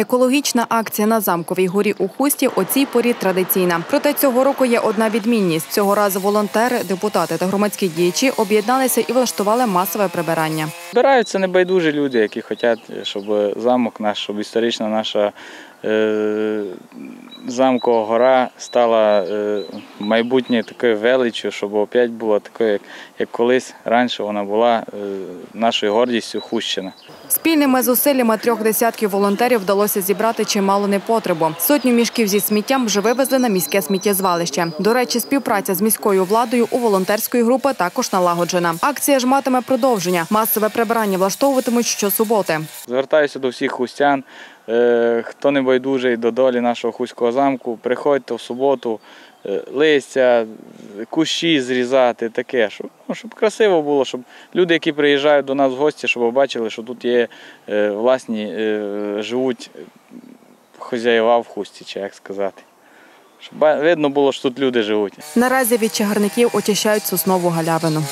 Екологічна акція на замковій горі у Хусті у цій порі традиційна. Проте цього року є одна відмінність. Цього разу волонтери, депутати та громадські діячі об'єдналися і влаштували масове прибирання. Збираються небайдужі люди, які хочуть, щоб замок наш, щоб історична наша замкова гора стала е, майбутнє такою величчю, щоб опять була такою, як, колись раніше вона була е, нашою гордістю Хущина. Спільними зусиллями трьох десятків волонтерів вдалося зібрати чимало непотребу. Сотню мішків зі сміттям вже вивезли на міське сміттєзвалище. До речі, співпраця з міською владою у волонтерської групи також налагоджена. Акція ж матиме продовження. Масове прибирання влаштовуватимуть щосуботи. Звертаюся до всіх хустян, е, хто не байдужий до долі нашого хуського замку, приходьте в суботу, е, листя, кущі зрізати, таке, щоб, ну, щоб красиво було, щоб люди, які приїжджають до нас в гості, щоб побачили, що тут є е, власні, е, живуть хазяїва в хусті, чи як сказати. Щоб видно було, що тут люди живуть. Наразі від чагарників очищають соснову галявину.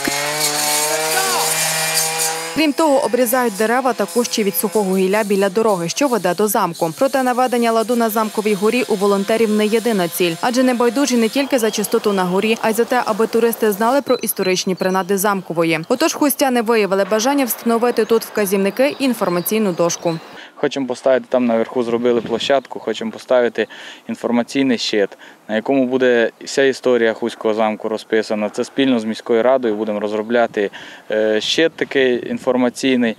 Крім того, обрізають дерева та кущі від сухого гілля біля дороги, що веде до замку. Проте наведення ладу на замковій горі у волонтерів не єдина ціль, адже не байдужі не тільки за чистоту на горі, а й за те, аби туристи знали про історичні принади замкової. Отож, хустяни виявили бажання встановити тут вказівники і інформаційну дошку. Хочемо поставити там наверху, зробили площадку, хочемо поставити інформаційний щит, на якому буде вся історія Хуського замку розписана. Це спільно з міською радою будемо розробляти е, щит такий інформаційний,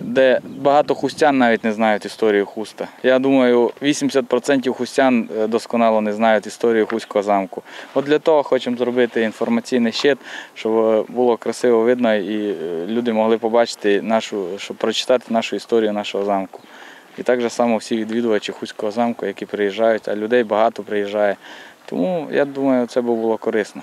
де багато хустян навіть не знають історію хуста. Я думаю, 80% хустян е, досконало не знають історію Хуського замку. От для того хочемо зробити інформаційний щит, щоб е, було красиво видно і е, люди могли побачити нашу, щоб прочитати нашу історію нашого замку. І так же само всі відвідувачі Хуського замку, які приїжджають, а людей багато приїжджає. Тому я думаю, це було корисно.